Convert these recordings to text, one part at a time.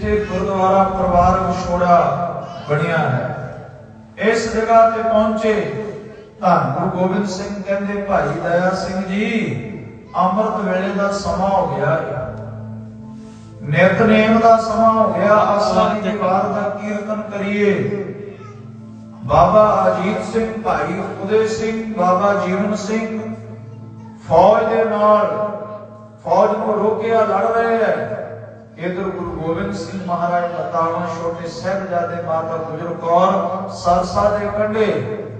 ਜਿੱਥੇ ਗੁਰਦੁਆਰਾ ਪਰਿਵਾਰ ਵਿਛੋੜਾ ਬਣਿਆ ਹੈ। ਇਸ ਜਗ੍ਹਾ ਤੇ ਪਹੁੰਚੇ ਧੰਨ ਗੁਰੂ ਗੋਬਿੰਦ ਸਿੰਘ ਕਹਿੰਦੇ, ਭਾਈ ਦਇਆ ਸਿੰਘ ਜੀ, ਅੰਮ੍ਰਿਤ ਵੇਲੇ ਦਾ ਸਮਾਂ ਹੋ ਗਿਆ ਹੈ ਨਿਤਨੇਮ ਦਾ ਸਮਾਂ ਹੋ ਗਿਆ। ਆਸਾ ਦੀ ਵਾਰ ਦਾ ਕੀਰਤਨ ਕਰੀਏ। ਬਾਬਾ ਅਜੀਤ ਸਿੰਘ ਭਾਈ ਉਦੇ ਸਿੰਘ, ਬਾਬਾ ਜੀਵਨ ਸਿੰਘ ਫੌਜ ਦੇ ਨਾਲ, ਫੌਜ ਨੂੰ ਰੋਕਿਆ ਲੜ ਰਹੇ ਹੈ। ਇਧਰ ਗੁਰੂ ਗੋਬਿੰਦ ਸਿੰਘ ਮਹਾਰਾਜ ਬਤਾਵਾਂ ਛੋਟੇ ਸਹਿਬਜ਼ਾਦੇ ਮਾਤਾ ਗੁਜਰ ਕੌਰ, ਸਰਸਾ ਦੇ ਕੰਢੇ,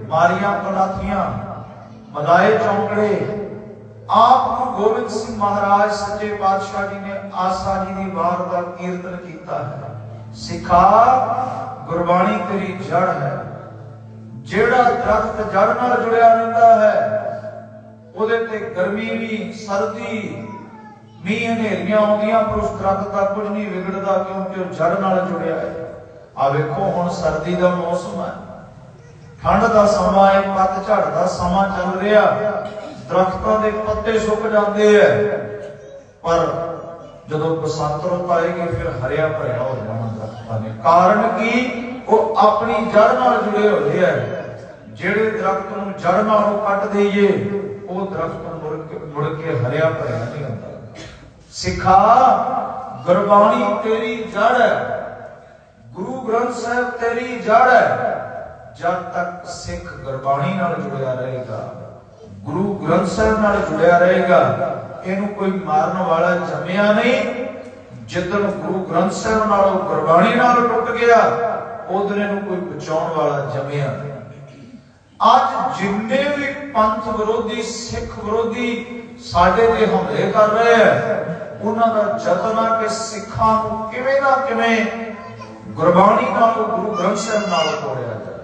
ਮਾਰੀਆਂ ਕਲਾਥੀਆਂ ਮਲਾਏ ਚੌਂਕੜੇ, ਆਪ ਗੁਰੂ ਗੋਬਿੰਦ ਸਿੰਘ ਮਹਾਰਾਜ ਸੱਚੇ ਪਾਤਸ਼ਾਹ ਜੀ ਨੇ ਆਸਾ ਜੀ ਦੀ ਵਾਰ ਦਾ ਕੀਰਤਨ ਕੀਤਾ ਹੈ। ਸਿਖਾ, ਗੁਰਬਾਣੀ ਤੇਰੀ ਜੜ ਹੈ। ਜਿਹੜਾ ਦਰਖਤ ਜੜ ਨਾਲ ਜੁੜਿਆ ਰਹਿੰਦਾ ਹੈ, ਉਹਦੇ ਤੇ ਗਰਮੀ ਵੀ, ਸਰਦੀ ਮੀਂਹ ਹਨੇਰੀਆਂ ਆਉਂਦੀਆਂ, ਪਰ ਉਸ ਦਰਖਤ ਦਾ ਕੁਝ ਨਹੀਂ ਵਿਗੜਦਾ ਕਿਉਂਕਿ ਉਹ ਜੜ ਨਾਲ ਜੁੜਿਆ ਹੈ। ਆ ਵੇਖੋ, ਹੁਣ ਸਰਦੀ ਦਾ ਮੌਸਮ ਹੈ। ਠੰਡ ਦਾ ਸਮਾਂ ਹੈ, ਪੱਤ ਝੜ ਦਾ ਸਮਾਂ ਚੱਲ ਰਿਹਾ। ਦਰਖਤਾਂ ਦੇ ਪੱਤੇ ਸੁੱਕ ਜਾਂਦੇ ਐ ਪਰ ਜਦੋਂ ਬਸੰਤ ਰੁੱਤ ਆਏਗੀ, ਫਿਰ ਹਰਿਆ ਭਰਿਆ ਹੋ ਜਾਣਾ ਦਰਖਤਾਂ ਨੇ ਕਾਰਨ ਕੀ? ਉਹ ਆਪਣੀ ਜੜ ਨਾਲ ਜੁੜੇ ਹੋਏ ਐ ਜਿਹੜੇ ਦਰਖਤ ਨੂੰ ਜੜ ਨਾਲੋਂ ਕੱਟ ਦਈਏ, ਉਹ ਦਰਖਤ ਮੁੜ ਕੇ ਮੁੜ ਕੇ ਹਰਿਆ ਭਰਿਆ ਨਹੀਂ ਹੁੰਦਾ। ਸਿਖਾ, ਗੁਰਬਾਣੀ ਤੇਰੀ ਜੜ ਹੈ। ਗੁਰੂ ਗ੍ਰੰਥ ਸਾਹਿਬ ਤੇਰੀ ਜੜ ਹੈ। ਜਦ ਤੱਕ ਸਿੱਖ ਗੁਰਬਾਣੀ ਨਾਲ ਜੁੜਿਆ ਰਹੇਗਾ, ਗੁਰੂ ਗ੍ਰੰਥ ਸਾਹਿਬ ਨਾਲ ਜੁੜਿਆ ਰਹੇਗਾ, ਇਹਨੂੰ ਕੋਈ ਮਾਰਨ ਵਾਲਾ ਜੰਮਿਆ ਨਹੀਂ। ਜਿੱਦਣ ਗੁਰੂ ਗ੍ਰੰਥ ਸਾਹਿਬ ਨਾਲੋਂ ਗੁਰਬਾਣੀ ਨਾਲ ਟੁੱਟ ਗਿਆ ਉਦੋਂ ਇਹਨੂੰ ਕੋਈ ਬਚਾਉਣ ਵਾਲਾ ਜੰਮਿਆ ਨਹੀਂ। ਅੱਜ ਜਿੰਨੇ ਵੀ ਪੰਥ ਵਿਰੋਧੀ, ਸਿੱਖ ਵਿਰੋਧੀ ਸਾਡੇ ਤੇ ਹਮਲੇ ਕਰ ਰਹੇ ਆ, ਉਹਨਾਂ ਦਾ ਯਤਨ ਆ ਕਿ ਸਿੱਖਾਂ ਨੂੰ ਕਿਵੇਂ ਨਾ ਕਿਵੇਂ ਗੁਰਬਾਣੀ ਨਾਲ, ਗੁਰੂ ਗ੍ਰੰਥ ਸਾਹਿਬ ਨਾਲ ਤੋੜਿਆ ਜਾਏ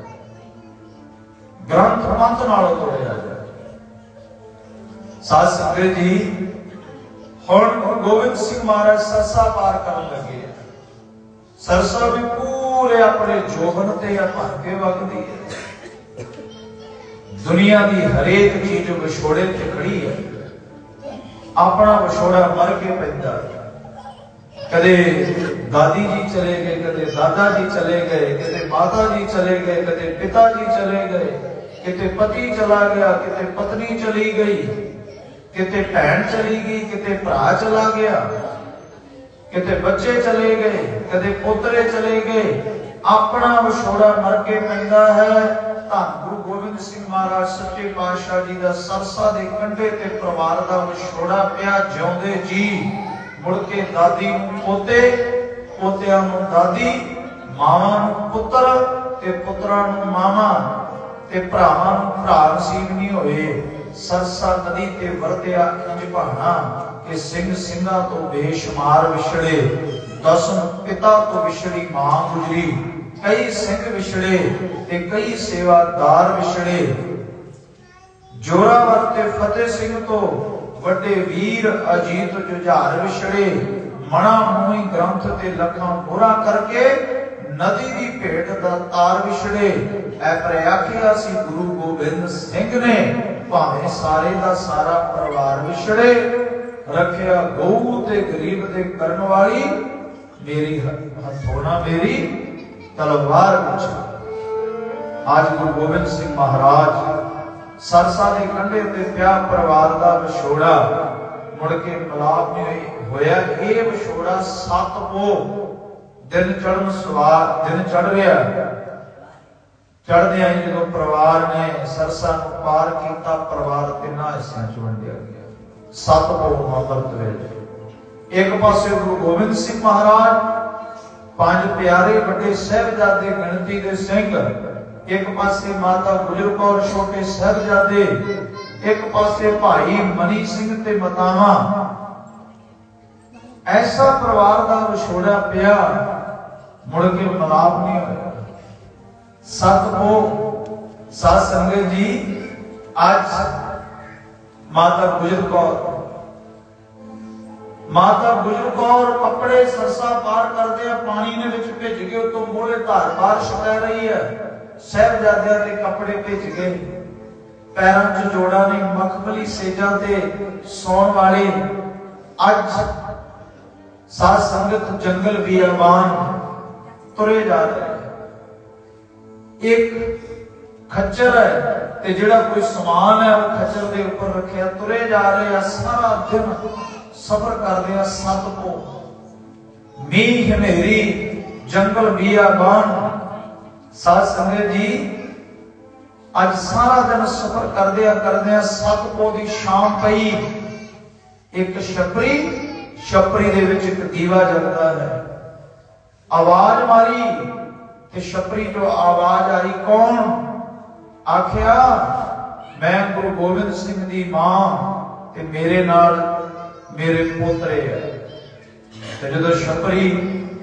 ਗ੍ਰੰਥ ਪੰਥ ਨਾਲ ਤੋੜਿਆ ਜਾਏ ਸਾਧ ਸੰਗਤ ਜੀ। ਹੁਣ ਗੁਰੂ ਗੋਬਿੰਦ ਸਿੰਘ ਮਹਾਰਾਜ ਸਰਸਾ ਪਾਰ ਕਰਨ ਲੱਗੇ ਆ। ਸਰਸਾ ਵੀ ਪੂਰੇ ਆਪਣੇ ਜੋਬਨ ਤੇ ਆ, ਭਰ ਕੇ ਵਗਦੀ ਹੈ ਦੁਨੀਆ ਦੀ ਹਰੇਕ ਚੀਜ਼ ਵਿਛੋੜੇ ਤੇ ਖੜੀ ਹੈ। ਆਪਣਾ ਵਿਛੋੜਾ ਮਰ ਕੇ ਪੈਂਦਾ ਕਦੇ ਦਾਦੀ ਜੀ ਚਲੇ ਗਏ, ਕਦੇ ਦਾਦਾ ਜੀ ਚਲੇ ਗਏ, ਕਦੇ ਮਾਤਾ ਜੀ ਚਲੇ ਗਏ, ਕਦੇ ਪਿਤਾ ਜੀ ਚਲੇ ਗਏ, ਕਿਤੇ ਪਤੀ ਚਲਾ ਗਿਆ, ਕਿਤੇ ਪਤਨੀ ਚਲੀ ਗਈ, ਕਿਤੇ ਭੈਣ ਚਲੀ ਗਈ, ਕਿਤੇ ਭਰਾ ਚਲਾ ਗਿਆ, ਕਿਤੇ ਬੱਚੇ ਚਲੇ ਗਏ, ਕਦੇ ਪੋਤਰੇ ਚਲੇ ਗਏ, ਆਪਣਾ ਵਿਛੋੜਾ ਮਰ ਕੇ ਪੈਂਦਾ ਹੈ। ਧੰਨ ਗੁਰੂ ਗੋਬਿੰਦ ਸਿੰਘ ਮਹਾਰਾਜ ਸੱਚੇ ਪਾਤਸ਼ਾਹ ਜੀ ਦਾ ਸਰਸਾ ਦੇ ਕੰਢੇ ਤੇ ਪਰਿਵਾਰ ਦਾ ਵਿਛੋੜਾ ਪਿਆ ਜਿਉਂਦੇ ਜੀ। ਮੁੜ ਕੇ ਦਾਦੀ ਨੂੰ ਪੋਤੇ, ਪੋਤਿਆਂ ਨੂੰ ਦਾਦੀ, ਮਾਵਾਂ ਨੂੰ ਪੁੱਤਰ ਤੇ ਪੁੱਤਰਾਂ ਨੂੰ ਮਾਮਾ ਤੇ ਭਰਾਵਾਂ ਨੂੰ ਭਰਾ ਨਸੀਬ ਨਹੀਂ ਹੋਏ। ਸਰਸਾ ਨਦੀ ਤੇ ਵਰਤਿਆ ਇੰਜ ਭਾਣਾ ਕਿ ਸਿੰਘ ਸਿੰਘਾਂ ਤੋਂ ਬੇਸ਼ੁਮਾਰ ਵਿਛੜੇ ਦਸਨ ਪਿਤਾ ਤੋਂ ਵਿਛੜੀ ਮਾਂ ਗੁਜਰੀ। ਕਈ ਸਿੰਘ ਵਿਛੜੇ ਤੇ ਕਈ ਸੇਵਾਦਾਰ ਵਿਛੜੇ। ਜੋਰਾਵਰ ਤੇ ਫਤਿਹ ਸਿੰਘ ਤੋਂ ਵੱਡੇ ਵੀਰ ਅਜੀਤ ਜੁਝਾਰ ਵਿਛੜੇ। ਮਣਾ ਮੋਈ ਗ੍ਰੰਥ ਤੇ ਲੱਖਾਂ ਪੂਰਾ ਕਰਕੇ ਨਦੀ ਦੀ ਭੇਟ ਦਾ ਤਾਰ ਵਿਛੜੇ। ਐ ਪਰ ਸੀ ਗੁਰੂ ਗੋਬਿੰਦ ਸਿੰਘ ਨੇ, ਭਾਵੇਂ ਸਾਰੇ ਦਾ ਸਾਰਾ ਪਰਿਵਾਰ ਵਿਛੜੇ, ਰੱਖਿਆ ਗਊ ਤੇ ਗਰੀਬ ਦੇ ਕਰਨ ਵਾਲੀ, ਮੇਰੀ ਨਾ ਮੇਰੀ ਤਲਵਾਰ ਵਿੱਚ ਅੱਜ ਗੁਰੂ ਗੋਬਿੰਦ ਸਿੰਘ ਮਹਾਰਾਜ ਸਰਸਾ ਦੇ ਕੰਢੇ ਤੇ ਪਿਆ ਪਰਿਵਾਰ ਦਾ ਵਿਛੋੜਾ। ਮੁੜ ਕੇ ਮਲਾਪ ਨਹੀਂ ਹੋਇਆ। ਇਹ ਵਿਛੋੜਾ ਸੱਤ ਦਿਨ ਚੜਨ ਸਵਾਰ ਦਿਨ ਚੜ ਰਿਹਾ। ਚੜਦੇ ਆਈ ਜਦੋਂ ਪਰਿਵਾਰ ਨੇ ਸਰਸਾ ਨੂੰ ਪਾਰ ਕੀਤਾ, ਪਰਿਵਾਰ ਤਿੰਨਾਂ ਹਿੱਸਿਆਂ ਚ ਵੰਡਿਆ ਗਿਆ। ਸੱਤ ਪੋ ਅੰਮ੍ਰਿਤ ਵੇਲੇ ਇੱਕ ਪਾਸੇ ਗੁਰੂ ਗੋਬਿੰਦ ਸਿੰਘ ਮਹਾਰਾਜ ਪੰਜ ਪਿਆਰੇ ਵੱਡੇ ਸਹਿਬਜ਼ਾਦੇ ਗਿਣਤੀ ਦੇ ਸਿੰਘ, ਇੱਕ ਪਾਸੇ ਮਾਤਾ ਗੁਜਰ ਕੌਰ, ਛੋਟੇ ਸਹਿਬਜ਼ਾਦੇ, ਇੱਕ ਪਾਸੇ ਭਾਈ ਮਨੀ ਸਿੰਘ ਤੇ ਮਤਾਵਾ। ਐਸਾ ਪਰਿਵਾਰ ਦਾ ਵਿਛੋੜਾ ਪਿਆ, ਮੁੜ ਕੇ ਮਲਾਪ ਨਹੀਂ ਹੋਇਆ। ਸਤ ਕੋ ਸਾਧ ਸੰਗਤ ਜੀ, ਅੱਜ ਮਾਤਾ ਗੁਜਰ ਕੌਰ ਮਾਤਾ ਗੁਜਰ ਕੌਰ ਕੱਪੜੇ ਸਰਸਾ ਪਾਰ ਕਰਦੇ ਆ, ਪਾਣੀ ਦੇ ਵਿੱਚ ਭਿੱਜ ਗਏ ਉਤੋਂ ਮੋਲੇ ਧਾਰ ਬਾਰਿਸ਼ ਪੈ ਰਹੀ ਹੈ। ਸਹਿਬਜ਼ਾਦਿਆਂ ਦੇ ਕੱਪੜੇ ਭਿੱਜ ਗਏ। ਪੈਰਾਂ 'ਚ ਜੋੜਾ ਨਹੀਂ ਮਖਮਲੀ ਸੇਜਾਂ ਤੇ ਸੌਣ ਵਾਲੇ ਅੱਜ ਸਾਧ ਸੰਗਤ ਜੰਗਲ ਬੀਆਬਾਨ ਤੁਰੇ ਜਾ ਰਹੇ ਇੱਕ ਖੱਚਰ ਹੈ ਤੇ ਜਿਹੜਾ ਕੋਈ ਸਮਾਨ ਹੈ ਉਹ ਖੱਚਰ ਦੇ ਉੱਪਰ ਰੱਖਿਆ, ਤੁਰੇ ਜਾ ਰਹੇ ਆ ਸਾਰਾ ਦਿਨ। ਸਫ਼ਰ ਕਰਦੇ ਆ ਸੱਤ ਕੋ। ਮੀਂਹ ਹਨੇਰੀ, ਜੰਗਲ ਬੀਆਬਾਨ ਸਾਧ ਸੰਗਤ ਜੀ, ਅੱਜ ਸਾਰਾ ਦਿਨ ਸਫ਼ਰ ਕਰਦੇ ਆ ਕਰਦੇ ਆ ਸੱਤ ਕੋ ਦੀ ਸ਼ਾਮ ਪਈ। ਇੱਕ ਛਪਰੀ ਛਪਰੀ ਦੇ ਵਿੱਚ ਇੱਕ ਦੀਵਾ ਜਗਦਾ ਹੈ। ਆਵਾਜ਼ ਮਾਰੀ ਤੇ ਛਪਰੀ ਤੋਂ ਆਵਾਜ਼ ਆਈ, ਕੌਣ? ਆਖਿਆ, ਮੈਂ ਗੁਰੂ ਗੋਬਿੰਦ ਸਿੰਘ ਦੀ ਮਾਂ ਤੇ ਮੇਰੇ ਨਾਲ ਮੇਰੇ ਪੋਤਰੇ ਹੈ ਤੇ ਜਦੋਂ ਛਪਰੀ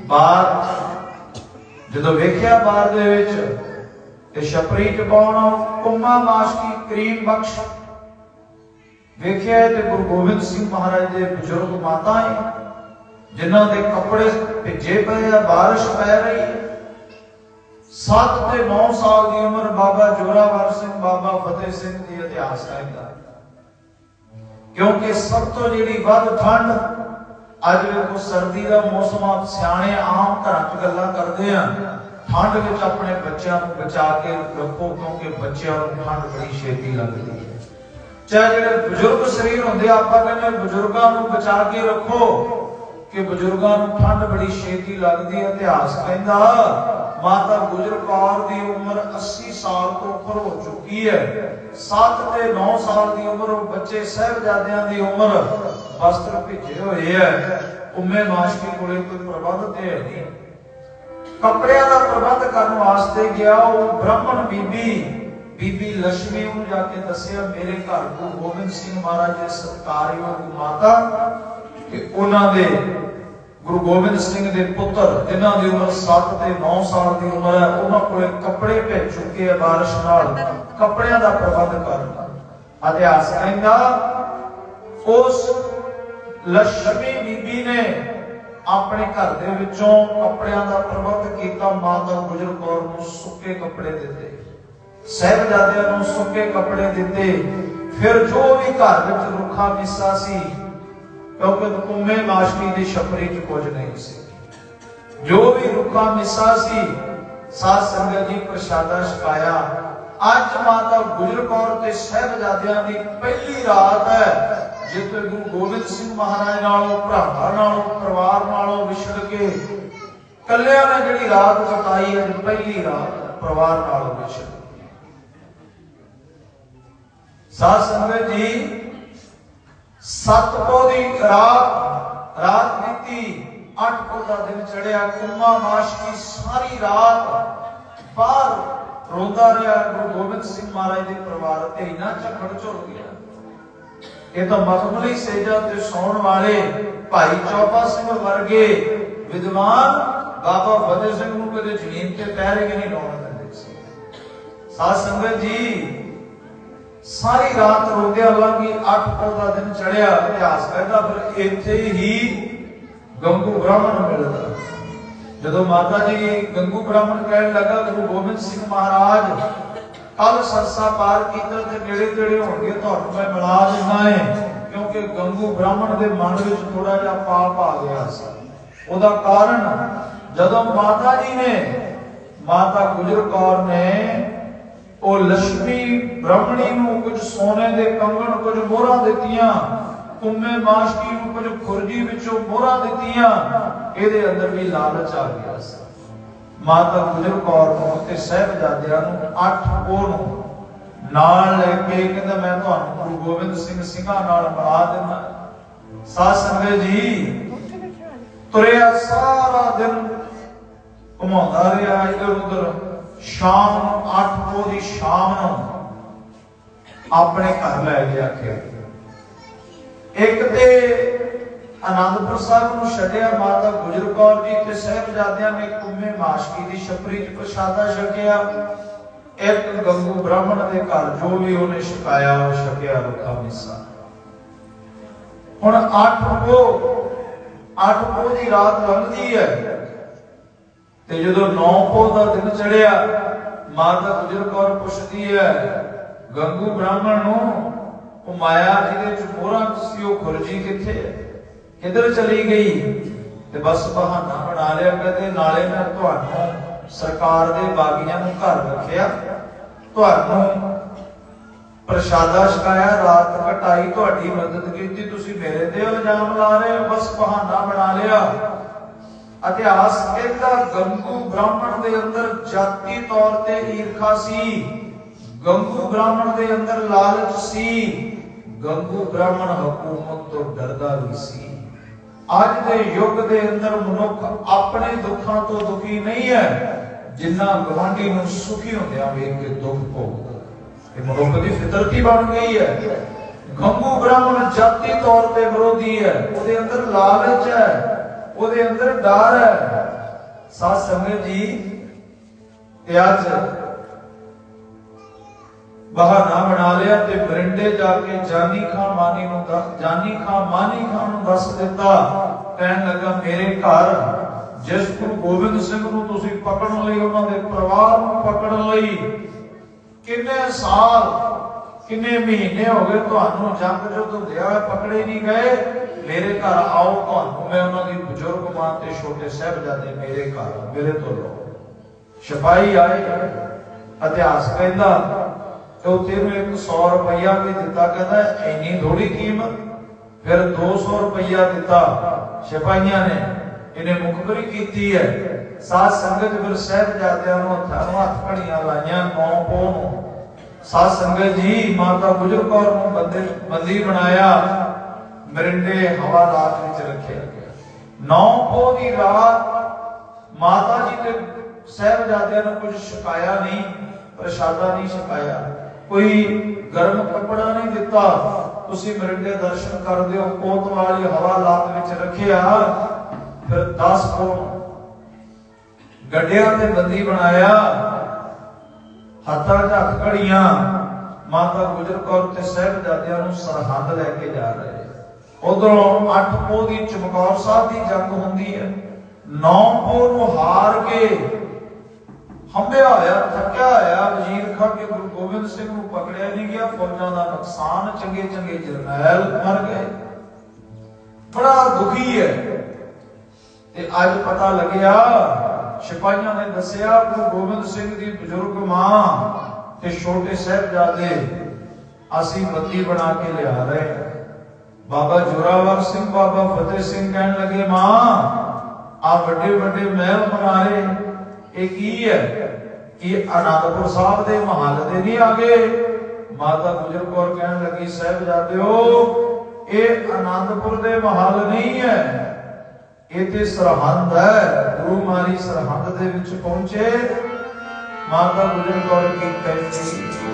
ਬਾਹਰ, ਜਦੋਂ ਵੇਖਿਆ ਬਾਹਰ ਦੇ ਵਿੱਚ, ਤੇ ਛਪਰੀ ਚ ਪਾਉਣਾ ਕੁੰਮਾ ਮਾਸ਼ਕੀ ਕਰੀਮ ਬਖਸ਼। ਵੇਖਿਆ ਤੇ ਗੁਰੂ ਗੋਬਿੰਦ ਸਿੰਘ ਮਹਾਰਾਜ ਦੇ ਬਜ਼ੁਰਗ ਮਾਤਾ ਹੈ ਜਿਨ੍ਹਾਂ ਦੇ ਕੱਪੜੇ ਭਿੱਜੇ ਪਏ ਆ, ਬਾਰਿਸ਼ ਪੈ ਰਹੀ ਹੈ 7 ਤੇ 9 ਸਾਲ ਦੀ ਉਮਰ ਬਾਬਾ ਜੋਰਾਵਰ ਸਿੰਘ, ਬਾਬਾ ਫਤਿਹ ਸਿੰਘ ਦੀ ਇਤਿਹਾਸ ਕਹਿੰਦਾ ਕਿਉਂਕਿ ਸਭ ਤੋਂ ਜਿਹੜੀ ਵੱਧ ਠੰਡ ਅੱਜ ਵੇਖੋ ਸਰਦੀ ਦਾ ਮੌਸਮ ਆ ਸਿਆਣੇ ਆਮ ਘਰਾਂ 'ਚ ਗੱਲਾਂ ਕਰਦੇ ਆ। ਠੰਡ ਵਿੱਚ ਆਪਣੇ ਬੱਚਿਆਂ ਨੂੰ ਬਚਾ ਕੇ ਰੱਖੋ ਕਿਉਂਕਿ ਬੱਚਿਆਂ ਨੂੰ ਠੰਡ ਬੜੀ ਛੇਤੀ ਲੱਗਦੀ ਹੈ। ਚਾਹੇ ਜਿਹੜੇ ਬਜ਼ੁਰਗ ਸਰੀਰ ਹੁੰਦੇ ਆ, ਆਪਾਂ ਕਹਿੰਦੇ ਬਜ਼ੁਰਗਾਂ ਨੂੰ ਬਚਾ ਕੇ ਰੱਖੋ ਕਿ ਬਜ਼ੁਰਗਾਂ ਨੂੰ ਠੰਡ ਬੜੀ ਛੇਤੀ ਲੱਗਦੀ ਹੈ ਇਤਿਹਾਸ ਕਹਿੰਦਾ ਮਾਤਾ ਗੁਜਰ ਕੌਰ ਦੀ ਉਮਰ 80 ਸਾਲ ਤੋਂ ਉੱਪਰ ਹੋ ਚੁੱਕੀ ਹੈ। 7 ਤੇ 9 ਸਾਲ ਦੀ ਉਮਰ, ਉਹ ਬੱਚੇ ਸਹਿਬਜ਼ਾਦਿਆਂ ਦੀ ਉਮਰ ਵਸਤਰ ਭਿੱਜੇ ਹੋਏ ਹੈ। ਉਮੇ ਮਾਸ਼ਕੀ ਕੋਲੇ ਕੋਈ ਪ੍ਰਬੰਧ ਤੇ ਨਹੀਂ। ਕੱਪੜਿਆਂ ਦਾ ਪ੍ਰਬੰਧ ਕਰਨ ਵਾਸਤੇ ਗਿਆ ਉਹ ਬ੍ਰਾਹਮਣ ਬੀਬੀ ਬੀਬੀ ਲక్ష్ਮੀ ਨੂੰ ਜਾ ਕੇ ਦੱਸਿਆ, ਮੇਰੇ ਘਰ ਗੁਰੂ ਗੋਬਿੰਦ ਸਿੰਘ ਮਹਾਰਾਜ ਦੇ ਸਤਕਾਰਯੋਗ ਮਾਤਾ, ਕਿ ਉਹਨਾਂ ਦੇ ਗੁਰੂ ਗੋਬਿੰਦ ਸਿੰਘ ਦੇ ਪੁੱਤਰ, ਜਿਨ੍ਹਾਂ ਦੀ ਉਮਰ 7 ਤੇ 9 ਸਾਲ ਦੀ ਉਮਰ ਹੈ, ਉਹਨਾਂ ਕੋਲੇ ਕੱਪੜੇ ਭੇਜ ਚੁੱਕੇ ਆ ਬਾਰਿਸ਼ ਨਾਲ, ਕੱਪੜਿਆਂ ਦਾ ਪ੍ਰਬੰਧ ਕਰਨ ਇਤਿਹਾਸ ਕਹਿੰਦਾ, ਉਸ ਲక్ష్ਮੀ ਬੀਬੀ ਨੇ ਆਪਣੇ ਘਰ ਦੇ ਵਿੱਚੋਂ ਕੱਪੜਿਆਂ ਦਾ ਪ੍ਰਬੰਧ ਕੀਤਾ, ਮਾਤਾ ਗੁਜਰ ਕੌਰ ਨੂੰ ਸੁੱਕੇ ਕੱਪੜੇ ਦਿੱਤੇ। ਸਹਿਬਜ਼ਾਦਿਆਂ ਨੂੰ ਸੁੱਕੇ ਕੱਪੜੇ ਦਿੱਤੇ। ਫਿਰ ਜੋ ਵੀ ਘਰ ਵਿੱਚ ਰੁੱਖਾ, ਮਿੱਸਾ ਸੀ ਕਿਉਂਕਿ ਕੁੰਮੇ ਮਾਸ਼ਕੀ ਦੀ ਛਪਰੀ 'ਚ ਕੁਝ ਨਹੀਂ ਸੀ। ਜੋ ਵੀ ਰੁੱਖਾ ਮਿੱਸਾ ਸੀ ਸਾਧ ਸੰਗਤ ਜੀ ਪ੍ਰਸ਼ਾਦਾ ਛਕਾਇਆ, ਅੱਜ ਮਾਤਾ ਗੁਜਰ ਕੌਰ ਤੇ ਸਹਿਬਜ਼ਾਦਿਆਂ ਦੀ ਪਹਿਲੀ ਰਾਤ ਹੈ, ਜਿੱਥੇ ਗੁਰੂ ਗੋਬਿੰਦ ਸਿੰਘ ਮਹਾਰਾਜ ਨਾਲੋਂ, ਭਰਾਵਾਂ ਨਾਲੋਂ, ਪਰਿਵਾਰ ਨਾਲੋਂ ਵਿਛੜ ਕੇ ਕੱਲਿਆਂ ਨੇ ਜਿਹੜੀ ਰਾਤ ਬਿਤਾਈ ਹੈ ਪਹਿਲੀ ਰਾਤ ਪਰਿਵਾਰ ਨਾਲੋਂ ਵਿਛੜ ਕੇ ਸਾਧ ਸੰਗਤ ਜੀ ਸੱਤ ਦੀ ਰਾਤ ਰਾਤ ਬੀਤੀ, ਅੱਠ ਪੋ ਦਿਨ ਚੜਿਆ ਕੁੰਮਾ ਮਾਸ਼ ਸਾਰੀ ਰਾਤ ਬਾਹਰ ਰੋਂਦਾ ਰਿਹਾ ਗੁਰੂ ਗੋਬਿੰਦ ਸਿੰਘ ਮਹਾਰਾਜ ਦੇ ਪਰਿਵਾਰ ਤੇ ਇਨਾ ਝਗੜ ਝੁਲ ਗਿਆ। ਇਹ ਤਾਂ ਮਖਮਲੀ ਸੇਜਾ ਤੇ ਸੌਣ ਵਾਲੇ ਭਾਈ ਚੌਪਾ ਸਿੰਘ ਵਰਗੇ ਵਿਦਵਾਨ ਬਾਬਾ ਫਤਿਹ ਸਿੰਘ ਨੂੰ ਕਦੇ ਜ਼ਮੀਨ ਤੇ ਪੈਰ ਹੀ ਨਹੀਂ ਲਾਉਣ ਦਿੰਦੇ ਸੀ। ਸਾਧ ਸੰਗਤ ਜੀ ਸਾਰੀ ਰਾਤ ਰੋਂਦਿਆਂ ਲੰਘੀ 8 ਪੋ ਦਾ ਦਿਨ ਚੜਿਆ ਇਤਿਹਾਸ ਕਹਿੰਦਾ ਫਿਰ ਇੱਥੇ ਹੀ ਗੰਗੂ ਬ੍ਰਾਹਮਣ ਮਿਲਦਾ। ਜਦੋਂ ਮਾਤਾ ਜੀ ਗੰਗੂ ਬ੍ਰਾਹਮਣ ਕਹਿਣ ਲੱਗਾ, ਗੁਰੂ ਗੋਬਿੰਦ ਸਿੰਘ ਮਹਾਰਾਜ ਕੱਲ ਸਰਸਾ ਪਾਰ ਕੀਤਾ ਤੇ ਨੇੜੇ ਤੇੜੇ ਹੋਣਗੇ, ਤੁਹਾਨੂੰ ਮੈਂ ਮਿਲਾ ਦਿੰਦਾ ਏ। ਕਿਉਂਕਿ ਗੰਗੂ ਬ੍ਰਾਹਮਣ ਦੇ ਮਨ ਵਿੱਚ ਥੋੜਾ ਜਿਹਾ ਪਾਪ ਆ ਗਿਆ ਸੀ। ਉਹਦਾ ਕਾਰਨ, ਜਦੋਂ ਮਾਤਾ ਜੀ ਨੇ, ਮਾਤਾ ਗੁਜਰ ਕੌਰ ਨੇ ਉਹ ਲక్ష్ਮੀ ਬ੍ਰਾਹਮਣੀ ਨੂੰ ਕੁਝ ਸੋਨੇ ਦੇ ਕੰਗਣ, ਕੁਝ ਮੋਹਰਾਂ ਦਿੱਤੀਆਂ। ਕੁੰਮੇ ਮਾਸ਼ਕੀ ਨੂੰ ਕੁਝ ਖੁਰਜੀ ਵਿੱਚੋਂ ਮੋਹਰਾਂ ਦਿੱਤੀਆਂ। ਇਹਦੇ ਅੰਦਰ ਵੀ ਲਾਲਚ ਆ ਗਿਆ ਸੀ। ਮਾਤਾ ਗੁਜਰ ਕੌਰ ਨੂੰ ਤੇ ਸਹਿਬਜ਼ਾਦਿਆਂ ਨੂੰ, ਅੱਠ ਉਹ ਨੂੰ ਨਾਲ ਲੈ ਕੇ ਕਹਿੰਦਾ, ਮੈਂ ਤੁਹਾਨੂੰ ਗੁਰੂ ਗੋਬਿੰਦ ਸਿੰਘ ਸਿੰਘਾਂ ਨਾਲ ਮਿਲਾ ਦਿੰਦਾ ਸਾਧ ਸੰਗਤ ਜੀ, ਤੁਰਿਆ ਸਾਰਾ ਦਿਨ ਘੁਮਾਉਂਦਾ ਰਿਹਾ ਇਧਰ ਉਧਰ ਸ਼ਾਮ ਨੂੰ 8 ਵਜੇ ਦੀ ਸ਼ਾਮ ਨੂੰ ਆਪਣੇ ਘਰ ਲੈ ਗਿਆ ਕਿ ਇੱਕ ਤੇ ਆਨੰਦਪੁਰ ਸਾਹਿਬ ਨੂੰ ਛੱਡਿਆ, ਮਾਤਾ ਗੁਜਰ ਕੌਰ ਜੀ ਤੇ ਸਹਿਬਜ਼ਾਦਿਆਂ ਨੇ ਕੁੰਮੇ ਮਾਸ਼ਕੀ ਦੀ ਛਪਰੀ ਚ ਪ੍ਰਸ਼ਾਦਾ ਛਕਿਆ। ਇੱਕ ਗੰਗੂ ਬ੍ਰਾਹਮਣ ਦੇ ਘਰ ਜੋ ਵੀ ਉਹਨੇ ਛਕਾਇਆ, ਉਹ ਛਕਿਆ ਰੁੱਖਾ ਮਿੱਸਾ। ਹੁਣ 8 ਕੋ 8 ਕੋ ਦੀ ਰਾਤ ਲੰਘਦੀ ਹੈ। ਤੇ ਜਦੋਂ 9 ਪੋ ਦਾ ਦਿਨ ਚੜਿਆ, ਮਾਤਾ ਗੁਜਰ ਕੌਰ ਪੁੱਛਦੀ ਹੈ, ਗੰਗੂ ਬ੍ਰਾਹਮਣ ਨੂੰ ਉਹ ਮਾਇਆ ਜਿਹਦੇ ਚ ਮੋਹਰਾਂ ਸੀ ਉਹ ਖੁਰਜੀ ਕਿੱਥੇ ਕਿੱਧਰ ਚਲੀ ਗਈ? ਤੇ ਬਸ ਬਹਾਨਾ ਬਣਾ ਲਿਆ ਕਦੇ ਨਾਲੇ ਮੈਂ ਤੁਹਾਨੂੰ ਸਰਕਾਰ ਦੇ ਬਾਗੀਆਂ ਨੂੰ ਘਰ ਰੱਖਿਆ, ਤੁਹਾਨੂੰ ਪ੍ਰਸ਼ਾਦਾ ਛਕਾਇਆ, ਰਾਤ ਕਟਾਈ, ਤੁਹਾਡੀ ਮਦਦ ਕੀਤੀ, ਤੁਸੀਂ ਮੇਰੇ ਤੇ ਇਲਜ਼ਾਮ ਲਾ ਰਹੇ ਹੋ। ਬਸ ਬਹਾਨਾ ਬਣਾ ਲਿਆ। ਇਤਿਹਾਸ ਕਹਿੰਦਾ ਗੰਗੂ ਬ੍ਰਾਹਮਣ ਦੇ ਅੰਦਰ ਜਾਤੀ ਤੌਰ ਤੇ ਈਰਖਾ ਸੀ। ਗੰਗੂ ਬ੍ਰਾਹਮਣ ਦੇ ਅੰਦਰ ਲਾਲਚ ਸੀ। ਗੰਗੂ ਬ੍ਰਾਹਮਣ ਹਕੂਮਤ ਤੋਂ ਡਰਦਾ ਵੀ ਸੀ। ਅੱਜ ਦੇ ਯੁੱਗ ਦੇ ਅੰਦਰ ਮਨੁੱਖ ਆਪਣੇ ਦੁੱਖਾਂ ਤੋਂ ਦੁਖੀ ਨਹੀਂ ਹੈ। ਜਿੰਨਾ ਗਵਾਂਢੀ ਨੂੰ ਸੁਖੀ ਹੁੰਦਿਆਂ ਵੇਖ ਕੇ ਦੁੱਖ ਭੋਗਦਾ ਇਹ ਮਨੁੱਖ ਦੀ ਫਿਤਰਤ ਹੀ ਬਣ ਗਈ ਹੈ। ਗੰਗੂ ਬ੍ਰਾਹਮਣ ਜਾਤੀ ਤੌਰ ਤੇ ਵਿਰੋਧੀ ਹੈ। ਉਹਦੇ ਅੰਦਰ ਲਾਲਚ ਹੈ। ਉਹਦੇ ਅੰਦਰ ਡਰ ਹੈ। ਸਾਧ ਸੰਗਤ ਜੀ ਤੇ ਅੱਜ ਬਹਾਨਾ ਬਣਾ ਲਿਆ ਤੇ ਬਰਿੰਡੇ ਜਾ ਕੇ ਜਾਨੀ ਖਾਨ ਮਾਨੀ ਨੂੰ ਦੱਸ ਜਾਨੀ ਖਾਨ ਮਾਨੀ ਖਾਨ ਨੂੰ ਦੱਸ ਦਿੱਤਾ। ਕਹਿਣ ਲੱਗਾ, ਮੇਰੇ ਘਰ, ਜਿਸ ਗੁਰੂ ਗੋਬਿੰਦ ਸਿੰਘ ਨੂੰ ਤੁਸੀਂ ਪਕੜਨ ਲਈ, ਉਹਨਾਂ ਦੇ ਪਰਿਵਾਰ ਨੂੰ ਪਕੜਨ ਲਈ ਕਿੰਨੇ ਸਾਲ, ਕਿੰਨੇ ਮਹੀਨੇ ਹੋ ਗਏ, ਤੁਹਾਨੂੰ ਜੰਗ ਜੁੱਧ ਹੁੰਦਿਆ ਪਕੜੇ ਨਹੀਂ ਗਏ? ਮੇਰੇ ਘਰ ਆਓ ਤੁਹਾਨੂੰ, ਮੈਂ ਉਹਨਾਂ ਦੀ ਬਜ਼ੁਰਗ ਮਾਂ ਤੇ ਛੋਟੇ ਸਾਹਿਬਜ਼ਾਦੇ ਮੇਰੇ ਘਰ, ਮੇਰੇ ਤੋਂ ਲਓ। ਸਿਪਾਹੀ ਆਏ, ਇਤਿਹਾਸ ਕਹਿੰਦਾ ਤੇ ਉਹ ਤੈਨੂੰ 100 ਰੁਪਇਆ ਵੀ ਦਿੱਤਾ, ਕਹਿੰਦਾ, ਇੰਨੀ ਥੋੜੀ ਕੀਮਤ? ਫਿਰ 200 ਰੁਪਇਆ ਦਿੱਤਾ ਸਿਪਾਹੀਆਂ ਨੇ। ਇਹਨੇ ਮੁਖਬਰੀ ਕੀਤੀ ਹੈ। ਸਾਧ ਸੰਗਤ ਫਿਰ ਸਾਹਿਬਜ਼ਾਦਿਆਂ ਨੂੰ ਹੱਥਾਂ ਨੂੰ ਹੱਥ ਘੜੀਆਂ ਲਾਈਆਂ, ਨੌ ਪੋ ਨੂੰ। ਸਾਧ ਸੰਗਤ ਜੀ, ਮਾਤਾ ਗੁਜਰ ਕੌਰ ਨੂੰ ਬੰਦੇ ਬੰਦੀ ਬਣਾਇਆ। ਮਰਿੰਡੇ ਹਵਾਲਾਤ ਵਿੱਚ ਰੱਖਿਆ ਗਿਆ। ਨੌ ਪੋ ਦੀ ਰਾਤ ਮਾਤਾ ਜੀ ਤੇ ਸਹਿਬਜ਼ਾਦਿਆਂ ਨੂੰ ਕੁਝ ਛਕਾਇਆ ਨਹੀਂ, ਪ੍ਰਸ਼ਾਦਾ ਨਹੀਂ ਛਕਾਇਆ। ਕੋਈ ਗਰਮ ਕੱਪੜਾ ਨਹੀਂ ਦਿੱਤਾ। ਤੁਸੀਂ ਮਰਿੰਡੇ ਦਰਸ਼ਨ ਕਰਦੇ ਹੋ, ਕੋਤਵਾਲੀ ਹਵਾਲਾਤ ਵਿੱਚ ਰੱਖਿਆ। ਫਿਰ 10 ਕੋਟ ਗੱਡਿਆਂ ਤੇ ਬੰਦੀ ਬਣਾਇਆ। ਹੱਥਾਂ 'ਚ ਹੱਥ ਘੜੀਆਂ। ਮਾਤਾ ਗੁਜਰ ਕੌਰ ਤੇ ਸਹਿਬਜ਼ਾਦਿਆਂ ਨੂੰ ਸਰਹੰਦ ਲੈ ਕੇ ਜਾ ਰਹੇ। ਉਧਰੋਂ ਅੱਠ ਪੋਹ ਦੀ ਚਮਕੌਰ ਸਾਹਿਬ ਦੀ ਜੰਗ ਹੁੰਦੀ ਹੈ। ਨੌ ਪੋਹ ਨੂੰ ਹਾਰ ਕੇ ਹੰਬਿਆ ਹੋਇਆ, ਥੱਕਿਆ ਹੋਇਆ ਵਜ਼ੀਰ ਖਾਂ ਕੇ ਗੁਰੂ ਗੋਬਿੰਦ ਸਿੰਘ ਨੂੰ ਪਕੜਿਆ ਨਹੀਂ ਗਿਆ। ਫੌਜਾਂ ਦਾ ਨੁਕਸਾਨ ਚੰਗੇ ਚੰਗੇ ਜਰਨੈਲ ਮਰ ਗਏ। ਬੜਾ ਦੁਖੀ ਹੈ। ਤੇ ਅੱਜ ਪਤਾ ਲੱਗਿਆ, ਸਿਪਾਹੀਆਂ ਨੇ ਦੱਸਿਆ, ਗੁਰੂ ਗੋਬਿੰਦ ਸਿੰਘ ਦੀ ਬਜ਼ੁਰਗ ਮਾਂ ਤੇ ਛੋਟੇ ਸਾਹਿਬਜ਼ਾਦੇ ਅਸੀਂ ਬੱਤੀ ਬਣਾ ਕੇ ਲਿਆ ਰਹੇ ਹਾਂ। ਬਾਬਾ ਜੋਰਾਵਰ ਸਿੰਘ, ਬਾਬਾ ਫਤਿਹ ਸਿੰਘ ਕਹਿਣ ਲੱਗੇ, ਮਾਂ, ਆ ਵੱਡੇ ਵੱਡੇ ਮਹਿਲ ਬਣਾਏ ਇਹ ਕੀ ਹੈ ਇਹ ਅਨੰਦਪੁਰ ਸਾਹਿਬ ਦੇ ਮਹੱਲ ਦੇ ਨਹੀਂ ਆਗੇ? ਮਾਤਾ ਗੁਜਰ ਕੌਰ ਕਹਿਣ ਲੱਗੀ, ਸਾਹਿਬਜ਼ਾਦਿਓ, ਇਹ ਅਨੰਦਪੁਰ ਦੇ ਮਹੱਲ ਨਹੀਂ ਹੈ। ਇਹ ਤੇ ਸਰਹੰਦ ਹੈ। ਗੁਰੂ ਮਾਰੀ ਸਰਹੰਦ ਦੇ ਵਿੱਚ ਪਹੁੰਚੇ। ਮਾਤਾ ਗੁਜਰ ਕੌਰ ਕੀ ਕਹਿੰਦੀ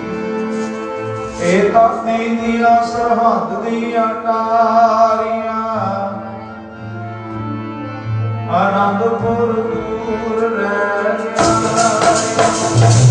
ਇਹ ਤਾਤੀ ਦੀਆਂ ਸਰਹੱਦ ਦੀਆਂ ਟਾਰੀਆਂ ਆਨੰਦਪੁਰ ਦੂਰ ਰਹਿ ਅੱਜ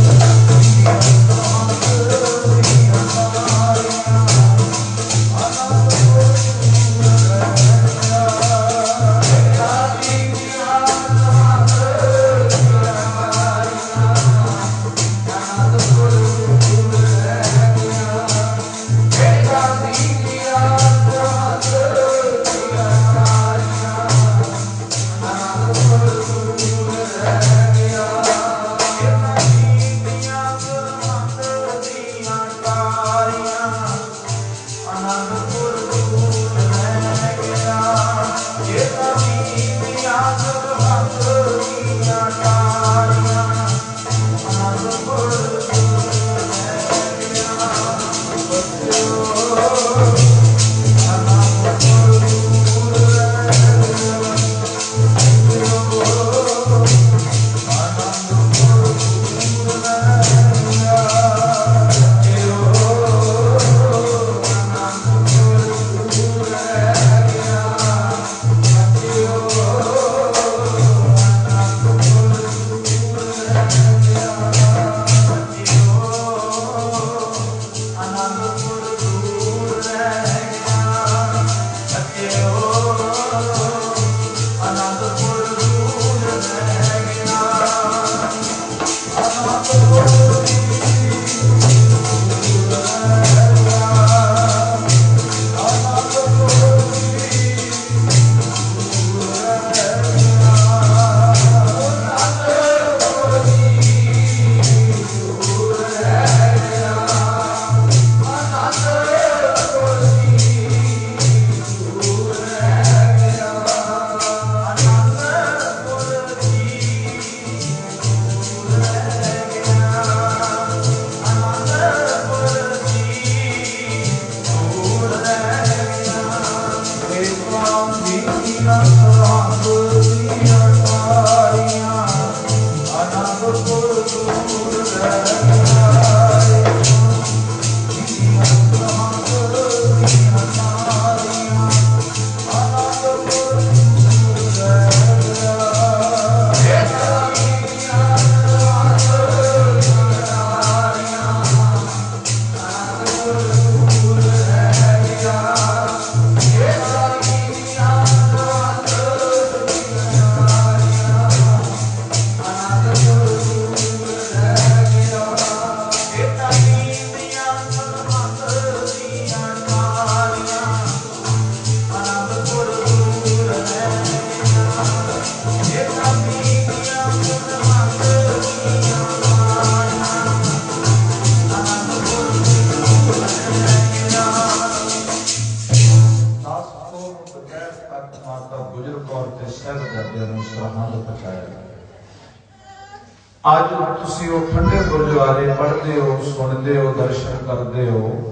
ਤੁਸੀਂ ਉਹ ਠੰਡੇ ਗੁਰਦੁਆਰੇ ਪੜ੍ਹਦੇ ਹੋ, ਸੁਣਦੇ ਹੋ, ਦਰਸ਼ਨ ਕਰਦੇ ਹੋ।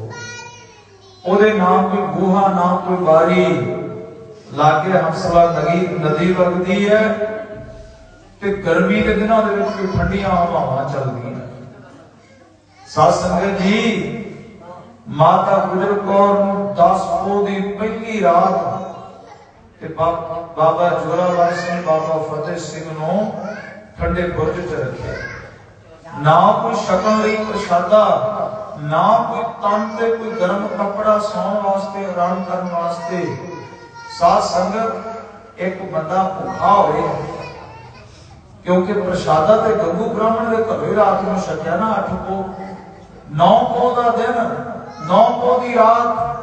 ਉਹਦੇ ਨਾਮ ਕੋਈ ਗੋਹਾ ਨਾ ਕੋਈ ਬਾਰੀ ਲਾਗੇ ਹੰਸਲਾ ਨਦੀ ਨਦੀ ਵਗਦੀ ਹੈ ਤੇ ਗਰਮੀ ਦੇ ਦਿਨਾਂ ਦੇ ਵਿੱਚ ਕੋਈ ਠੰਡੀਆਂ ਹਵਾਵਾਂ ਚੱਲਦੀਆਂ ਸਾਧ ਸੰਗਤ ਜੀ, ਮਾਤਾ ਗੁਜਰ ਕੌਰ ਨੂੰ 10 ਪੋ ਦੀ ਪਹਿਲੀ ਰਾਤ ਤੇ ਬਾ- ਬਾਬਾ ਜੋਰਾਵਰ ਸਿੰਘ, ਬਾਬਾ ਫਤਿਹ ਸਿੰਘ ਨੂੰ ਠੰਡੇ ਬੁਰਜ 'ਚ ਰੱਖਿਆ। ਨਾ ਕੋਈ ਛਕਣ ਲਈ ਪ੍ਰਸ਼ਾਦਾ ਨਾ ਕੋਈ ਤਨ ਤੇ ਕੋਈ ਗਰਮ ਕੱਪੜਾ ਸੌਣ ਵਾਸਤੇ ਆਰਾਮ ਕਰਨ ਵਾਸਤੇ। ਸਾਧ ਸੰਗਤ, ਇੱਕ ਬੰਦਾ ਭੁੱਖਾ ਹੋਵੇ, ਕਿਉਂਕਿ ਪ੍ਰਸ਼ਾਦਾ ਤੇ ਗੰਗੂ ਬ੍ਰਾਹਮਣ ਦੇ ਘਰੇ ਰਾਤ ਨੂੰ ਛਕਿਆ ਨਾ ਅੱਠ ਕੋ ਨੌ ਕੋ ਦਾ ਦਿਨ, ਨੌ ਕੋ ਦੀ ਰਾਤ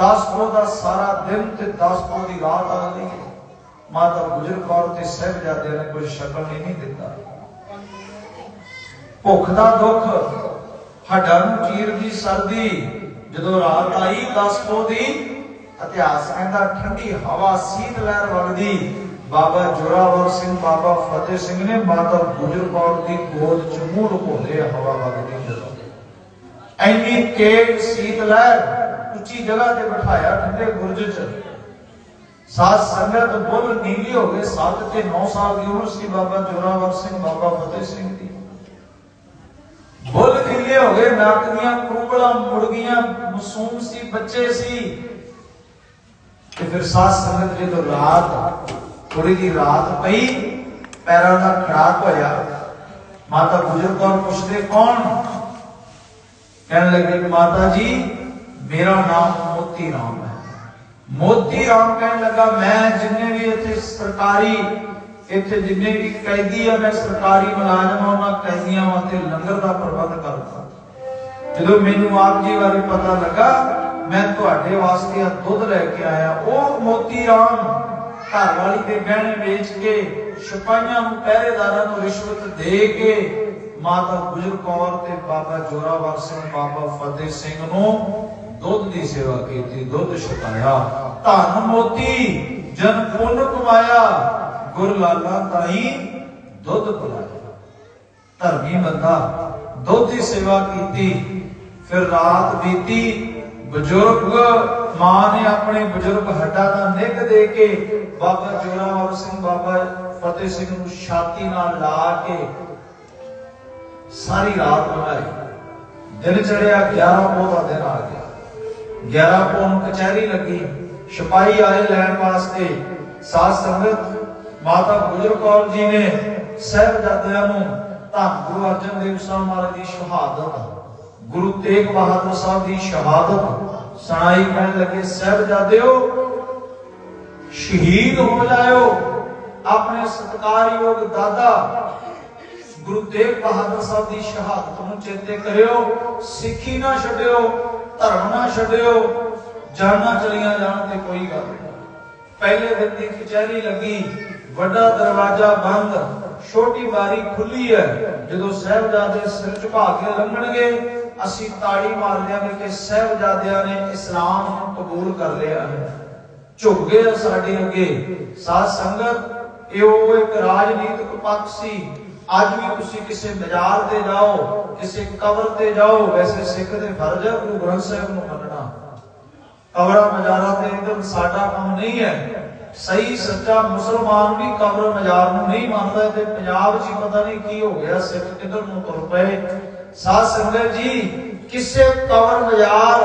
10 ਕੋ ਦਾ ਸਾਰਾ ਦਿਨ ਤੇ 10 ਕੋ ਦੀ ਰਾਤ ਆ ਗਈ ਮਾਤਾ ਗੁਜਰ ਕੌਰ ਤੇ ਸਾਹਿਬਜ਼ਾਦਿਆਂ ਨੇ ਕੋਈ ਸ਼ਕਲ ਹੀ ਨਹੀਂ ਦਿੱਤਾ। ਭੁੱਖ ਦਾ ਦੁੱਖ, ਹੱਡਾਂ ਨੂੰ ਚੀਰਦੀ ਸਰਦੀ, ਜਦੋਂ ਰਾਤ ਆਈ 10 ਕੋ ਦੀ ਇਤਿਹਾਸ ਕਹਿੰਦਾ ਠੰਡੀ ਹਵਾ ਸੀਤ ਲਹਿਰ ਵਗਦੀ। ਬਾਬਾ ਜੋਰਾਵਰ ਸਿੰਘ, ਬਾਬਾ ਫਤਿਹ ਸਿੰਘ ਨੇ ਮਾਤਾ ਗੁਜਰ ਕੌਰ ਦੀ ਗੋਦ ਚ ਮੂੰਹ ਲੁਕੋਦੇ ਹਵਾ ਵਗਦੀ ਜਦੋਂ। ਐਨੀ ਤੇਜ਼ ਸੀਤ ਲਹਿਰ ਉੱਚੀ ਜਗ੍ਹਾ ਤੇ ਬਿਠਾਇਆ ਠੰਡੇ ਗੁਰਜ ਚ। ਸਾਧ ਸੰਗਤ ਬੁੱਲ ਨੀਲੀ ਹੋ ਗਏ 7 ਤੇ 9 ਸਾਲ ਦੀ ਉਮਰ ਸੀ ਬਾਬਾ ਜੋਰਾਵਰ ਸਿੰਘ, ਬਾਬਾ ਫਤਿਹ ਸਿੰਘ ਦੀ। ਬੁੱਲ ਹੋ ਗਏ, ਨੱਕ ਦੀਆਂ ਕਰੂਬਲਾਂ ਮੁੜ ਗਈਆਂ, ਮਾਸੂਮ ਸੀ, ਬੱਚੇ ਸੀ। ਤੇ ਫਿਰ ਸਾਧ ਸੰਗਤ ਜਦੋਂ ਰਾਤ ਥੋੜੀ ਦੀ ਰਾਤ ਪਈ, ਪੈਰਾਂ ਦਾ ਖੜਾਕ ਹੋਇਆ, ਮਾਤਾ ਗੁਜਰ ਕੌਰ ਪੁੱਛਦੇ ਕੌਣ? ਕਹਿਣ ਲੱਗੇ, ਮਾਤਾ ਜੀ, ਮੇਰਾ ਨਾਮ ਮੋਤੀ ਰਾਮ ਹੈ। ਮੋਤੀ ਰਾਮ ਕਹਿਣ ਲੱਗਾ, ਮੈਂ ਜਿੰਨੇ ਵੀ ਇੱਥੇ ਸਰਕਾਰੀ ਇੱਥੇ ਜਿੰਨੇ ਵੀ ਕੈਦੀ ਆ, ਮੈਂ ਸਰਕਾਰੀ ਮੁਲਾਜ਼ਮ ਆ ਉਹਨਾਂ ਕੈਦੀਆਂ ਵਾਸਤੇ ਲੰਗਰ ਦਾ ਪ੍ਰਬੰਧ ਕਰਦਾ। ਜਦੋਂ ਮੈਨੂੰ ਆਪ ਜੀ ਬਾਰੇ ਪਤਾ ਲੱਗਾ, ਮੈਂ ਤੁਹਾਡੇ ਵਾਸਤੇ ਆ ਦੁੱਧ ਲੈ ਕੇ ਆਇਆ। ਉਹ ਮੋਤੀ ਰਾਮ ਘਰ ਵਾਲੀ ਦੇ ਗਹਿਣੇ ਵੇਚ ਕੇ, ਸਿਪਾਹੀਆਂ ਨੂੰ ਪਹਿਰੇਦਾਰਾਂ ਨੂੰ ਰਿਸ਼ਵਤ ਦੇ ਕੇ, ਮਾਤਾ ਗੁਜਰ ਕੌਰ ਤੇ ਬਾਬਾ ਜੋਰਾਵਰ ਸਿੰਘ, ਬਾਬਾ ਫਤਿਹ ਸਿੰਘ ਨੂੰ ਦੁੱਧ ਦੀ ਸੇਵਾ ਕੀਤੀ, ਦੁੱਧ ਛਕਾਇਆ। ਧਨ ਮੋਤੀ, ਜਨ ਪੁੰਨ ਕਮਾਇਆ ਗੁਰ ਲਾਲਾ ਤਾਈ ਦੁੱਧ ਪਿਲਾਇਆ। ਧਰਮੀ ਬੰਦਾ, ਦੁੱਧ ਦੀ ਸੇਵਾ ਕੀਤੀ, ਫਿਰ ਰਾਤ ਬੀਤੀ, ਬਜ਼ੁਰਗ ਮਾਂ ਨੇ ਆਪਣੇ ਬਜ਼ੁਰਗ ਹੱਡਾਂ ਦਾ ਨਿੱਘ ਦੇ ਕੇ ਬਾਬਾ ਜੋਰਾਵਰ ਸਿੰਘ, ਬਾਬਾ ਫਤਿਹ ਸਿੰਘ ਨੂੰ ਛਾਤੀ ਨਾਲ ਲਾ ਕੇ ਸਾਰੀ ਰਾਤ ਬਣਾਈ ਦਿਨ ਚੜਿਆ 11 ਪੋਹ ਦਾ ਦਿਨ ਆ ਗਿਆ। 11 ਪੋਹ ਨੂੰ ਕਚਹਿਰੀ ਲੱਗੀ। ਸਿਪਾਹੀ ਆਏ ਲੈਣ ਵਾਸਤੇ। ਸਾਧ ਸੰਗਤ ਮਾਤਾ ਗੁਜਰ ਕੌਰ ਜੀ ਨੇ ਸਹਿਬਜ਼ਾਦਿਆਂ ਨੂੰ ਧੰਨ ਗੁਰੂ ਅਰਜਨ ਦੇਵ ਸਾਹਿਬ ਮਹਾਰਾਜ ਦੀ ਸ਼ਹਾਦਤ, ਗੁਰੂ ਤੇਗ ਬਹਾਦਰ ਸਾਹਿਬ ਦੀ ਸ਼ਹਾਦਤ ਸੁਣਾਈ ਕਹਿਣ ਲੱਗੇ, ਸਹਿਬਜ਼ਾਦਿਓ, ਸ਼ਹੀਦ ਹੋ ਜਾਇਓ ਆਪਣੇ ਸਤਿਕਾਰਯੋਗ ਦਾਦਾ ਗੁਰੂ ਤੇਗ ਬਹਾਦਰ ਸਾਹਿਬ ਦੀ ਸ਼ਹਾਦਤ ਨੂੰ ਚੇਤੇ ਕਰਿਓ, ਸਿੱਖੀ ਨਾ ਛੱਡਿਓ, ਧਰਮ ਨਾ ਛੱਡਿਓ, ਜਾਨਾਂ ਚਲੀਆਂ ਜਾਣ ਤੇ ਕੋਈ ਗੱਲ ਨਹੀਂ। ਪਹਿਲੇ ਦਿਨ ਦੀ ਕਚਹਿਰੀ ਲੱਗੀ। ਵੱਡਾ ਦਰਵਾਜ਼ਾ ਬੰਦ, ਛੋਟੀ ਬਾਰੀ ਖੁੱਲੀ ਹੈ। ਜਦੋਂ ਸਹਿਬਜ਼ਾਦੇ ਸਿਰ ਝੁਕਾ ਕੇ ਲੰਘਣਗੇ ਅਸੀਂ ਤਾੜੀ ਮਾਰ ਦਿਆਂਗੇ ਕਿ ਸਹਿਬਜ਼ਾਦਿਆਂ ਨੇ ਇਸਲਾਮ ਨੂੰ ਕਬੂਲ ਕਰ ਲਿਆ ਹੈ। ਝੁਕ ਗਏ ਸਾਡੇ ਅੱਗੇ। ਸਾਧ ਸੰਗਤ, ਇਹ ਉਹ ਇੱਕ ਰਾਜਨੀਤਿਕ ਪੱਖ ਸੀ। ਅੱਜ ਵੀ ਤੁਸੀਂ ਕਿਸੇ ਬਾਜ਼ਾਰ ਤੇ ਜਾਓ, ਕਿਸੇ ਕਬਰ ਤੇ ਜਾਓ, ਵੈਸੇ ਸਿੱਖ ਦੇ ਫਰਜ਼ ਹੈ ਗੁਰੂ ਗ੍ਰੰਥ ਸਾਹਿਬ ਨੂੰ ਮੰਨਣਾ। ਕਬਰਾਂ, ਬਾਜ਼ਾਰਾਂ ਤੇ ਇਧਰ ਸਾਡਾ ਕੰਮ ਨਹੀਂ ਹੈ। ਸਹੀ, ਸੱਚਾ ਮੁਸਲਮਾਨ ਵੀ ਕਬਰ ਮਜ਼ਾਰ ਨੂੰ ਨਹੀਂ ਮੰਨਦਾ ਤੇ ਪੰਜਾਬ 'ਚ ਪਤਾ ਨਹੀਂ ਕੀ ਹੋ ਗਿਆ, ਸਿੱਖ ਕਿੱਧਰ ਨੂੰ ਤੁਰ ਪਏ। ਸਾਧ ਸੰਗਤ ਜੀ, ਕਿਸੇ ਕਬਰ ਮਜ਼ਾਰ,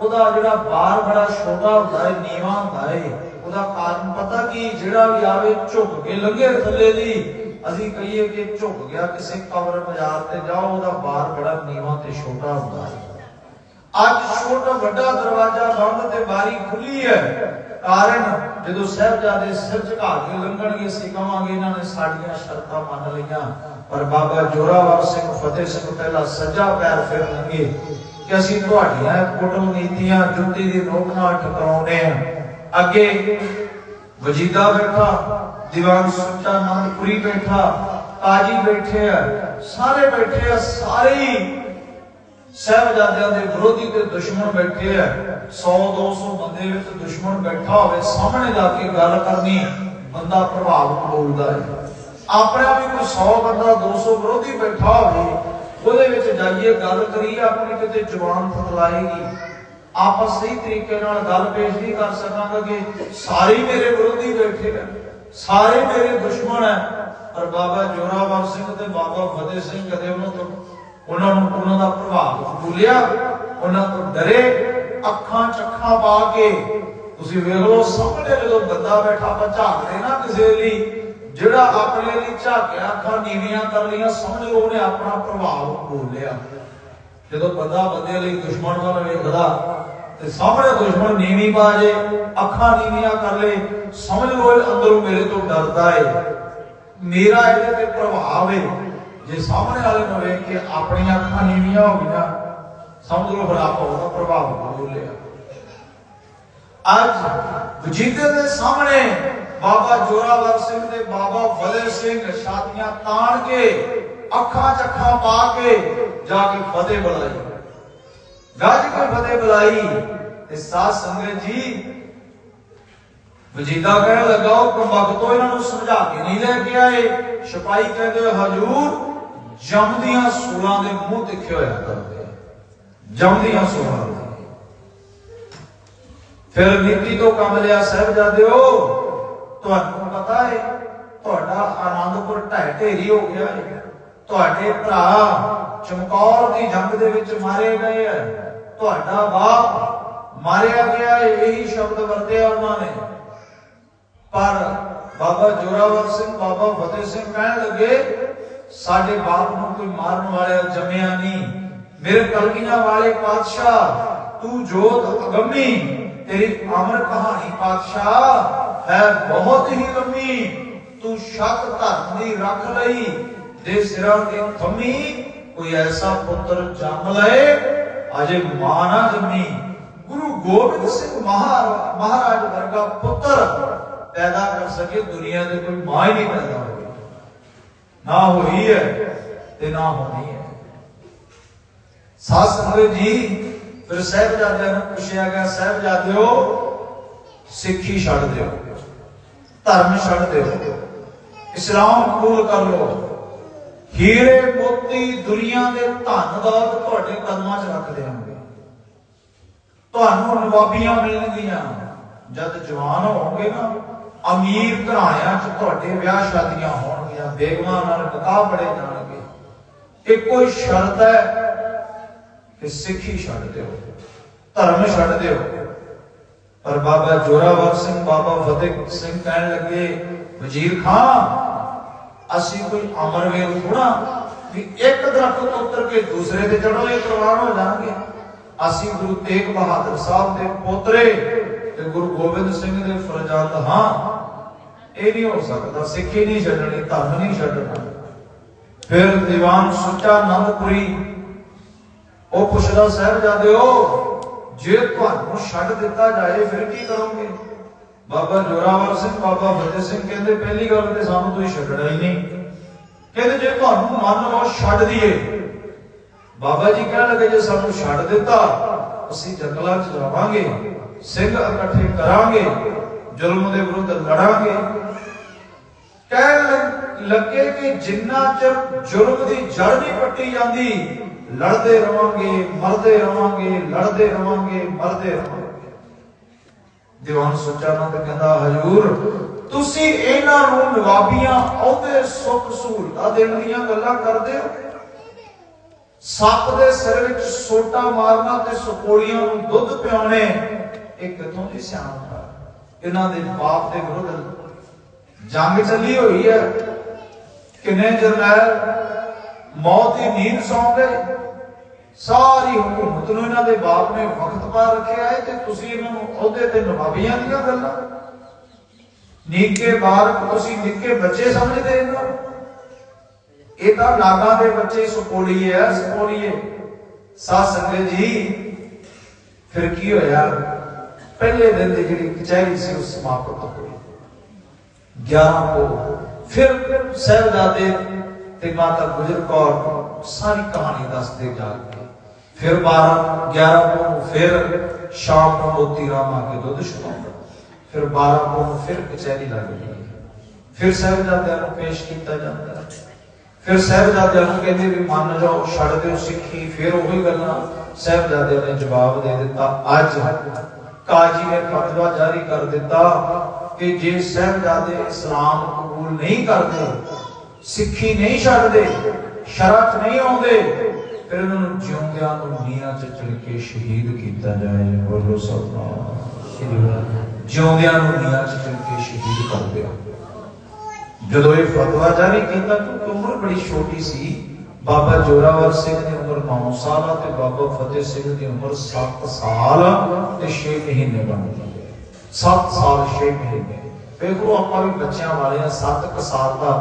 ਉਹਦਾ ਜਿਹੜਾ ਬਾਰ ਬੜਾ ਛੋਟਾ ਹੁੰਦਾ ਹੈ ਨੀਵਾਂ ਹੁੰਦਾ ਹੈ ਉਹਦਾ ਕਾਰਨ ਪਤਾ ਕੀ? ਜਿਹੜਾ ਵੀ ਆਵੇ, ਝੁਕ ਕੇ ਲੰਘੇ ਥੱਲੇ ਦੀ। ਅਸੀਂ ਕਹੀਏ ਕਿ ਝੁਕ ਗਿਆ ਕਿਸੇ ਕਬਰ ਮਜ਼ਾਰ ਤੇ ਜਾਓ ਉਹਦਾ ਬਾਰ ਬੜਾ ਨੀਵਾਂ ਤੇ ਛੋਟਾ ਹੁੰਦਾ ਹੈ ਅੱਜ ਛੋਟਾ ਵੱਡਾ ਦਰਵਾਜ਼ਾ ਬੰਦ ਤੇ ਬਾਰੀ ਖੁੱਲੀ ਹੈ। ਕਾਰਨ ਜਦੋਂ ਸਾਹਿਬਜ਼ਾਦੇ ਸਿਰ ਝੁਕਾ ਕੇ ਲੰਘਣਗੇ, ਅਸੀਂ ਕਵਾਂਗੇ ਇਹਨਾਂ ਨੇ ਸਾਡੀਆਂ ਸ਼ਰਤਾਂ ਮੰਨ ਲਈਆਂ। ਪਰ ਬਾਬਾ ਜੋਰਾਵਰ ਸਿੰਘ ਫਤਿਹ ਸਿੰਘ ਪਹਿਲਾ ਸੱਜਾ ਪੈਰ ਫਿਰ ਲੰਗੇ ਕਿ ਅਸੀਂ ਤੁਹਾਡੀਆਂ ਕੁਟਲ ਨੀਤੀਆਂ ਜੁੱਤੀ ਦੀ ਨੋਕ ਨਾਲ ਟਕਰਾਉਨੇ ਆ ਅੱਗੇ ਵਜੀਦਾ ਬੈਠਾ, ਦੀਵਾਨ ਸੁੱਚਾ ਆਨੰਦਪੁਰੀ ਬੈਠਾ, ਕਾਜੀ ਬੈਠੇ ਆ, ਸਾਰੇ ਬੈਠੇ ਆ, ਸਾਰੇ ਸਹਿਬਜ਼ਾਦਿਆਂ ਦੇ ਵਿਰੋਧੀ ਤੇ ਦੁਸ਼ਮਣ ਬੈਠੇ ਆ। 100 200 ਬੰਦੇ ਵਿੱਚ ਦੁਸ਼ਮਣ ਬੈਠਾ ਹੋਵੇ, ਸਾਹਮਣੇ ਜਾ ਕੇ ਗੱਲ ਕਰਨੀ ਬੰਦਾ ਪ੍ਰਭਾਵ ਬੋਲਦਾ ਹੈ। ਆਪਣਾ ਵੀ ਕੋਈ 100 ਬੰਦਾ 200 ਵਿਰੋਧੀ ਬੈਠਾ ਹੋਵੇ, ਉਹਦੇ ਵਿੱਚ ਜਾਈਏ, ਗੱਲ ਕਰੀਏ, ਆਪਣੀ ਕਿਤੇ ਜਵਾਨ ਫਤਲਾਏਗੀ ਆਪਾਂ ਸਹੀ ਤਰੀਕੇ ਨਾਲ ਗੱਲ ਪੇਸ਼ ਨਹੀਂ ਕਰ ਸਕਾਂਗੇ ਕਿ ਸਾਰੇ ਮੇਰੇ ਵਿਰੋਧੀ ਬੈਠੇ ਆ। ਸਾਰੇ ਮੇਰੇ ਦੁਸ਼ਮਣ ਹੈ ਪਰ ਬਾਬਾ ਜੋਰਾਵਰ ਸਿੰਘ ਤੇ ਬਾਬਾ ਫਤਿਹ ਸਿੰਘ ਕਦੇ ਉਹਨਾਂ ਤੋਂ ਉਹਨਾਂ ਨੂੰ ਉਹਨਾਂ ਦਾ ਪ੍ਰਭਾਵ ਭੁੱਲਿਆ ਉਹਨਾਂ ਤੋਂ ਡਰੇ, ਅੱਖਾਂ ਚੱਖਾਂ ਪਾ ਕੇ। ਤੁਸੀਂ ਵੇਖ ਸਾਹਮਣੇ ਜਦੋਂ ਬੰਦਾ ਬੈਠਾ, ਆਪਾਂ ਨਾ ਕਿਸੇ ਲਈ, ਜਿਹੜਾ ਆਪਣੇ ਲਈ ਝਾਕਿਆ, ਅੱਖਾਂ ਨੀਵੀਆਂ ਕਰ ਲਈਆਂ ਸਮਝ ਉਹਨੇ ਆਪਣਾ ਪ੍ਰਭਾਵ ਭੁੱਲਿਆ ਜਦੋਂ ਬੰਦਾ ਬੰਦੇ ਲਈ ਦੁਸ਼ਮਣ ਵੱਲ ਵੇਖਦਾ, ਤੇ ਸਾਹਮਣੇ ਦੁਸ਼ਮਣ ਨੀਵੀਂ ਪਾ ਜੇ, ਅੱਖਾਂ ਨੀਵੀਆਂ ਕਰ ਲੇ ਸਮਝ ਲੋ ਅੰਦਰੋਂ ਮੇਰੇ ਤੋਂ ਡਰਦਾ ਏ। ਮੇਰਾ ਇਹਦੇ ਤੇ ਪ੍ਰਭਾਵ ਏ। ਜੇ ਸਾਹਮਣੇ ਵਾਲੇ ਨੂੰ ਵੇਖ ਕੇ ਆਪਣੀਆਂ ਅੱਖਾਂ ਨੀਵੀਆਂ ਹੋ ਗਈਆਂ, ਸਮਝ ਲਓ ਫਿਰ ਆਪਾਂ ਉਹਦਾ ਪ੍ਰਭਾਵ ਬੋਲਿਆ। ਅੱਜ ਵਜੀਦੇ ਦੇ ਸਾਹਮਣੇ ਬਾਬਾ ਜੋਰਾਵਰ ਸਿੰਘ ਤੇ ਬਾਬਾ ਫਤਿਹ ਸਿੰਘ ਛਾਤੀਆਂ ਤਾਣ ਕੇ, ਅੱਖਾਂ ਚੱਖਾਂ ਪਾ ਕੇ ਜਾ ਕੇ ਫਤਿਹ ਬੁਲਾਈ। ਗੱਜ ਕੇ ਫਤਿਹ ਬੁਲਾਈ ਤੇ ਸਾਧ ਸੰਗਤ ਜੀ ਵਜੀਦਾ ਕਹਿਣ ਲੱਗਾ, ਉਹ ਕੰਬਕ ਤੋਂ ਇਹਨਾਂ ਨੂੰ ਸਮਝਾ ਕੇ ਨਹੀਂ ਲੈ ਕੇ ਆਏ। ਸਿਪਾਹੀ ਕਹਿੰਦੇ, ਹਜੂਰ ਜੰਮਦੀਆਂ ਸੂਲਾਂ ਦੇ ਮੂੰਹ ਦੇਖਿਆ ਹੋਇਆ ਕਰਦੇ। ਜੰਮਦੀਆਂ ਸੂਲਾਂ ਦੇ। ਫਿਰ ਨੀਤੀ ਤੋਂ ਕੰਮ ਲਿਆ ਸਾਹਿਬਜ਼ਾਦਿਓ, ਤੁਹਾਨੂੰ ਪਤਾ ਹੈ ਤੁਹਾਡਾ ਆਨੰਦਪੁਰ ਢਹਿ ਢੇਰੀ ਹੋ ਗਿਆ ਹੈ ਤੁਹਾਡੇ ਭਰਾ ਚਮਕੌਰ ਦੀ ਜੰਗ ਦੇ ਵਿੱਚ ਮਾਰੇ ਗਏ ਹੈ ਤੁਹਾਡਾ ਬਾਪ ਮਾਰਿਆ ਗਿਆ ਹੈ ਇਹੀ ਸ਼ਬਦ ਵਰਤਿਆ ਉਹਨਾਂ ਨੇ। ਪਰ ਬਾਬਾ ਜੋਰਾਵਰ ਸਿੰਘ, ਬਾਬਾ ਫਤਿਹ ਸਿੰਘ ਕਹਿਣ ਲੱਗੇ ਸਾਡੇ ਬਾਪ ਨੂੰ ਕੋਈ ਮਾਰਨ ਵਾਲਾ ਜੰਮਿਆ ਨਹੀਂ। ਮੇਰੇ ਕਲਗੀਆਂ ਵਾਲੇ ਪਾਤਸ਼ਾਹ, ਤੂੰ ਜੋਤ ਅਗੰਮੀ, ਤੇਰੀ ਅਮਰ ਕਹਾਣੀ ਪਾਤਸ਼ਾਹ, ਹੈ ਬਹੁਤ ਹੀ ਲੰਮੀ। ਤੂੰ ਸ਼ੱਕ ਧਰਮ ਦੀ ਰੱਖ ਲਈ, ਦੇ ਸਿਰਾਂ ਦੀ ਥੰਮੀ ਕੋਈ ਐਸਾ ਪੁੱਤਰ ਜੰਮ ਲਏ, ਅਜੇ ਮਾਂ ਨਾ ਜੰਮੀ। ਗੁਰੂ ਗੋਬਿੰਦ ਸਿੰਘ ਮਹਾ- ਮਹਾਰਾਜ ਵਰਗਾ ਪੁੱਤਰ ਪੈਦਾ ਕਰ ਸਕੇ, ਦੁਨੀਆ ਦੇ ਕੋਈ ਮਾਂ ਹੀ ਨਹੀਂ ਪੈਦਾ ਨਾ ਹੋਈ ਹੈ ਤੇ ਨਾ ਹੋਣੀ ਹੈ। ਸਾਧ ਸੰਗਤ ਜੀ, ਫਿਰ ਸਾਹਿਬਜ਼ਾਦਿਆਂ ਨੂੰ ਪੁੱਛਿਆ ਗਿਆ, ਸਾਹਿਬਜ਼ਾਦਿਓ, ਸਿੱਖੀ ਛੱਡ ਦਿਓ, ਧਰਮ ਛੱਡ ਦਿਓ, ਇਸਲਾਮ ਕਬੂਲ ਕਰ ਲਓ। ਹੀਰੇ ਮੋਤੀ ਦੁਨੀਆ ਦੇ ਧਨ ਦੌਲਤ ਤੁਹਾਡੇ ਕਦਮਾਂ 'ਚ ਰੱਖ ਦੇਵਾਂਗੇ ਤੁਹਾਨੂੰ ਨਵਾਬੀਆਂ ਮਿਲਣਗੀਆਂ। ਜਦ ਜਵਾਨ ਹੋਵੋਗੇ ਨਾ, ਅਮੀਰ ਘਰਾਣਿਆਂ 'ਚ ਤੁਹਾਡੇ ਵਿਆਹ ਸ਼ਾਦੀਆਂ ਹੋਣ ਹੋਣਗੀਆਂ ਬੇਗਮਾਂ ਨਾਲ ਨਿਕਾਹ ਪੜੇ ਜਾਣਗੇ ਇੱਕੋ ਹੀ ਸ਼ਰਤ ਹੈ ਕਿ ਸਿੱਖੀ ਛੱਡ ਦਿਓ, ਧਰਮ ਛੱਡ ਦਿਓ। ਪਰ ਬਾਬਾ ਜੋਰਾਵਰ ਸਿੰਘ, ਬਾਬਾ ਫਤਿਹ ਸਿੰਘ ਕਹਿਣ ਲੱਗੇ, ਵਜ਼ੀਰ ਖਾਨ, ਅਸੀਂ ਕੋਈ ਅਮਰਵੇਲ ਥੋੜਾ ਵੀ ਇੱਕ ਦਰਖਤ ਤੋਂ ਉੱਤਰ ਕੇ ਦੂਸਰੇ ਤੇ ਚੜ੍ਹੋਏ ਕੁਰਬਾਨ ਹੋ ਜਾਣਗੇ। ਅਸੀਂ ਗੁਰੂ ਤੇਗ ਬਹਾਦਰ ਸਾਹਿਬ ਦੇ ਪੋਤਰੇ ਤੇ ਗੁਰੂ ਗੋਬਿੰਦ ਸਿੰਘ ਦੇ ਫਰਜ਼ੰਦ ਹਾਂ। ਇਹ ਨਹੀਂ ਹੋ ਸਕਦਾ, ਸਿੱਖੀ ਨਹੀਂ ਛੱਡਣੀ, ਧਰਮ ਨਹੀਂ ਛੱਡਣਾ। ਫਿਰ ਦੀਵਾਨ ਸੁੱਚਾ ਆਨੰਦਪੁਰੀ ਉਹ ਪੁੱਛਦਾ ਸਾਹਿਬਜ਼ਾਦਿਓ ਜੇ ਤੁਹਾਨੂੰ ਛੱਡ ਦਿੱਤਾ ਜਾਏ, ਫਿਰ ਕੀ ਕਰੋਗੇ? ਬਾਬਾ ਜੋਰਾਵਰ ਸਿੰਘ, ਬਾਬਾ ਫਤਿਹ ਸਿੰਘ ਕਹਿੰਦੇ, ਪਹਿਲੀ ਗੱਲ ਤੇ ਸਾਨੂੰ ਤੁਸੀਂ ਛੱਡਣਾ ਹੀ ਨਹੀਂ। ਕਹਿੰਦੇ, ਜੇ ਤੁਹਾਨੂੰ ਮੰਨ ਲਓ ਛੱਡ ਦਈਏ। ਬਾਬਾ ਜੀ ਕਹਿਣ ਲੱਗੇ, ਜੇ ਸਾਨੂੰ ਛੱਡ ਦਿੱਤਾ, ਅਸੀਂ ਜੰਗਲਾਂ 'ਚ ਜਾਵਾਂਗੇ, ਸਿੰਘ ਇਕੱਠੇ ਕਰਾਂਗੇ ਜ਼ੁਲਮ ਦੇ ਵਿਰੁੱਧ ਲੜਾਂਗੇ। ਕਹਿਣ ਲੱਗੇ ਕਿ ਜਿੰਨਾ ਚਿਰ ਜ਼ੁਲਮ ਦੀ ਜੜ ਨਹੀਂ ਪੱਟੀ ਜਾਂਦੀ, ਲੜਦੇ ਰਵਾਂਗੇ, ਮਰਦੇ ਰਵਾਂਗੇ, ਲੜਦੇ ਰਵਾਂਗੇ, ਮਰਦੇ ਰਵਾਂਗੇ। ਦੀਵਾਨ ਸੋਚਾ ਕਹਿੰਦਾ, ਹਜੂਰ, ਤੁਸੀਂ ਇਹਨਾਂ ਨੂੰ ਨਵਾਬੀਆਂ ਅਹੁਦੇ ਸੁੱਖ ਸਹੂਲਤਾਂ ਦੇਣ ਦੀਆਂ ਗੱਲਾਂ ਕਰਦੇ ਹੋ? ਸੱਪ ਦੇ ਸਿਰ ਵਿੱਚ ਸੋਟਾ ਮਾਰਨਾ ਤੇ ਸੁਕੋਲੀਆਂ ਨੂੰ ਦੁੱਧ ਪਿਆਉਣੇ, ਇਹ ਕਿੱਥੋਂ ਦੀ ਸਿਆਣਪ ਹੈ ਇਹਨਾਂ ਦੇ ਬਾਪ ਦੇ ਵਿਰੁੱਧ ਜੰਗ ਚੱਲੀ ਹੋਈ ਹੈ। ਕਿੰਨੇ ਜਰਨੈਲ ਮੌਤ ਦੀ ਨੀਂਦ ਸੌਂ ਗਏ ਸਾਰੀ ਹਕੂਮਤ ਨੂੰ ਇਹਨਾਂ ਦੇ ਬਾਪ ਨੇ ਵਕਤ ਪਾ ਰੱਖਿਆ ਹੈ ਤੇ ਤੁਸੀਂ ਇਹਨਾਂ ਨੂੰ ਅਹੁਦੇ ਤੇ ਨਵਾਬੀਆਂ ਦੀਆਂ ਗੱਲਾਂ। ਨਿੱਕੇ ਬਾਲਕ ਤੁਸੀਂ ਨਿੱਕੇ ਬੱਚੇ ਸਮਝਦੇ ਇਹਨਾਂ ਨੂੰ। ਇਹ ਤਾਂ ਨਾਗਾ ਦੇ ਬੱਚੇ ਸੁਪੋਲੀਏ ਆ ਸੁਪੋਲੀਏ ਸਾਧ ਸੰਗਤ ਜੀ, ਫਿਰ ਕੀ ਹੋਇਆ? ਪਹਿਲੇ ਦਿਨ ਦੀ ਜਿਹੜੀ ਕਚਹਿਰੀ ਸੀ ਉਹ ਸਮਾਪਤ ਹੋਈ। 11 ਕੋ ਫਿਰ ਸਹਿਬਜ਼ਾਦੇ ਤੇ ਮਾਤਾ ਗੁਜਰ ਕੌਰ ਸਾਰੀ ਕਹਾਣੀ ਦੱਸਦੇ ਜਾ ਕੇ, ਫਿਰ 12 11 ਕੋ ਨੂੰ ਫਿਰ ਸ਼ਾਮ ਨੂੰ ਮੋਤੀ ਰਾਮ ਆ ਕੇ ਦੁੱਧ ਛਕਾਉਂਦਾ। ਫਿਰ 12 ਕੋ ਫਿਰ ਕਚਹਿਰੀ ਲੱਗ ਗਈ ਫਿਰ ਸਾਹਿਬਜ਼ਾਦਿਆਂ ਨੂੰ ਪੇਸ਼ ਕੀਤਾ ਜਾਂਦਾ। ਫਿਰ ਸਾਹਿਬਜ਼ਾਦਿਆਂ ਨੂੰ ਕਹਿੰਦੇ ਵੀ ਮੰਨ ਜਾਓ, ਛੱਡ ਦਿਓ ਸਿੱਖੀ, ਫਿਰ ਉਹੀ ਗੱਲਾਂ ਸਾਹਿਬਜ਼ਾਦਿਆਂ ਨੇ ਜਵਾਬ ਦੇ ਦਿੱਤਾ, ਅੱਜ ਕਾਜੀ ਨੇ ਫਤਵਾ ਜਾਰੀ ਕਰ ਦਿੱਤਾ ਕਿ ਜੇ ਸਾਹਿਬਜ਼ਾਦੇ ਇਸਲਾਮ ਕਬੂਲ ਨਹੀਂ ਕਰਦੇ, ਸਿੱਖੀ ਨਹੀਂ ਛੱਡਦੇ, ਸ਼ਰਤ ਨਹੀਂ ਆਉਂਦੇ, ਫਿਰ ਉਹਨਾਂ ਨੂੰ ਜਿਉਂਦਿਆਂ ਨੂੰ ਨੀਹਾਂ 'ਚ ਚੜ ਸ਼ਹੀਦ ਕੀਤਾ ਜਾਏ। ਬੋਲੋ ਸਤਨਾਮ। ਜਿਉਂਦਿਆਂ ਨੂੰ ਨੀਹਾਂ 'ਚ ਚੜ ਸ਼ਹੀਦ ਕਰ ਦਿਓ। ਜਦੋਂ ਇਹ ਫਤਵਾ ਜਾਰੀ ਕੀਤਾ, ਕਿਉਂਕਿ ਉਮਰ ਬੜੀ ਛੋਟੀ ਸੀ ਬਾਬਾ ਜੋਰਾਵਰ ਸਿੰਘ ਦੀ ਉਮਰ 9 ਸਾਲ ਤੇ ਬਾਬਾ ਫਤਿਹ ਸਿੰਘ ਦੀ ਉਮਰ 7 ਸਾਲ ਤੇ 6 ਮਹੀਨੇ ਬਣਦੀ ਹੈ 7 ਸਾਲ 6 ਮਹੀਨੇ। ਵੇਖੋ, ਆਪਾਂ ਵੀ ਬੱਚਿਆਂ ਵਾਲੇ ਆ 7 ਸਾਲ ਦਾ,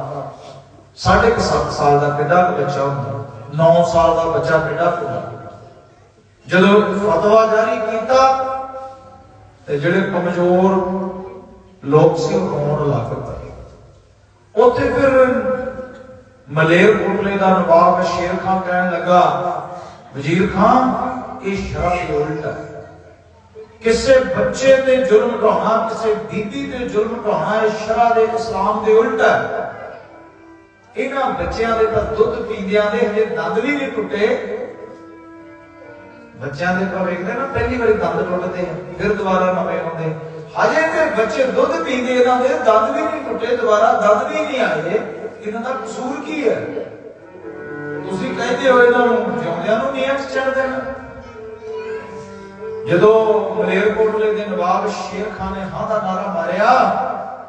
ਸਾਢੇ ਕੁ 7 ਸਾਲ ਦਾ ਕਿੱਡਾ ਬੱਚਾ ਹੁੰਦਾ? 9 ਸਾਲ ਦਾ ਬੱਚਾ ਕਿੱਡਾ ਹੁੰਦਾ? ਜਦੋਂ ਫਤਵਾ ਜਾਰੀ ਕੀਤਾ, ਤੇ ਜਿਹੜੇ ਕਮਜ਼ੋਰ ਲੋਕ ਸੀ, ਉਹ ਰੋਣ ਲੱਗ ਪਏ। ਉੱਥੇ ਫਿਰ ਮਲੇਰ ਕੋਟਲੇ ਦਾ ਨਵਾਬ ਸ਼ੇਰ ਖਾਨ ਕਹਿਣ ਲੱਗਾ ਵਜ਼ੀਰ ਖਾਨ ਇਹ ਸ਼ਰਅ ਦੇ ਉਲਟ ਹੈ ਕਿਸੇ ਬੱਚੇ ਤੇ ਜ਼ੁਲਮ ਢਾਉਣਾ ਕਿਸੇ ਬੀਬੀ ਤੇ ਜ਼ੁਲਮ ਢਾਉਣਾ ਇਹ ਸ਼ਰਅ ਦੇ ਇਸਲਾਮ ਦੇ ਉਲਟ ਹੈ ਇਹਨਾਂ ਬੱਚਿਆਂ ਦੇ ਤਾਂ ਦੁੱਧ ਪੀਂਦਿਆਂ ਦੇ ਹਜੇ ਦੰਦ ਵੀ ਨਹੀਂ ਟੁੱਟੇ ਬੱਚਿਆਂ ਦੇ ਤਾਂ ਵੇਖਦੇ ਨਾ ਪਹਿਲੀ ਵਾਰੀ ਦੰਦ ਟੁੱਟਦੇ ਆ ਫਿਰ ਦੁਬਾਰਾ ਨਵੇਂ ਆਉਂਦੇ ਹਜੇ ਤੇ ਬੱਚੇ ਦੁੱਧ ਪੀਂਦੇ ਇਹਨਾਂ ਦੇ ਦੰਦ ਵੀ ਨਹੀਂ ਟੁੱਟੇ ਦੁਬਾਰਾ ਦੰਦ ਵੀ ਨਹੀਂ ਆਏ ਇਹਨਾਂ ਦਾ ਕਸੂਰ ਕੀ ਹੈ? ਤੁਸੀਂ ਕਹਿੰਦੇ ਹੋ ਇਹਨਾਂ ਨੂੰ, ਜਿਉਂਦਿਆਂ ਨੂੰ ਨੀਹਾਂ ਚੜ ਦੇਣਾ। ਜਦੋਂ ਮਲੇਰਕੋਟਲੇ ਦੇ ਨਵਾਬ ਸ਼ੇਰ ਖਾਨ ਨੇ ਹਾਂ ਦਾ ਨਾਰਾ ਮਾਰਿਆ,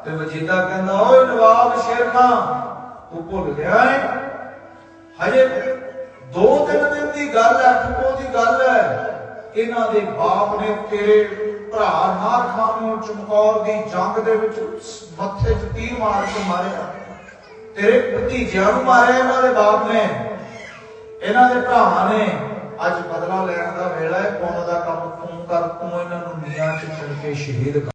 ਤੇ ਵਜੀਦਾ ਕਹਿੰਦਾ, ਓਏ ਨਵਾਬ ਸ਼ੇਰ ਖਾਨ, ਤੂੰ ਭੁੱਲ ਗਿਆ ਹੈ? ਹਜੇ ਦੋ ਤਿੰਨ ਦਿਨ ਦੀ ਗੱਲ ਹੈ ਠੁਕੋ ਦੀ ਗੱਲ ਹੈ। ਇਹਨਾਂ ਦੇ ਬਾਪ ਨੇ ਤੇਰੇ ਭਰਾ ਨਾਰ ਖਾਨ ਨੂੰ ਚਮਕੌਰ ਦੀ ਜੰਗ ਦੇ ਵਿੱਚ ਮੱਥੇ 'ਚ ਤੀਰ ਮਾਰ ਕੇ ਮਾਰਿਆ। ਤੇਰੇ ਭਤੀਜਿਆਂ ਨੂੰ ਮਾਰਿਆ ਇਹਨਾਂ ਦੇ ਬਾਪ ਨੇ, ਇਹਨਾਂ ਦੇ ਭਰਾਵਾਂ ਨੇ, ਅੱਜ ਬਦਲਾ ਲੈਣ ਦਾ ਵੇਲਾ ਹੈ ਪੁੰਨ ਦਾ ਕੰਮ ਤੂੰ ਕਰ ਤੂੰ ਇਹਨਾਂ ਨੂੰ ਨੀਹਾਂ 'ਚ ਚੁਣ ਕੇ ਸ਼ਹੀਦ ਕਰ।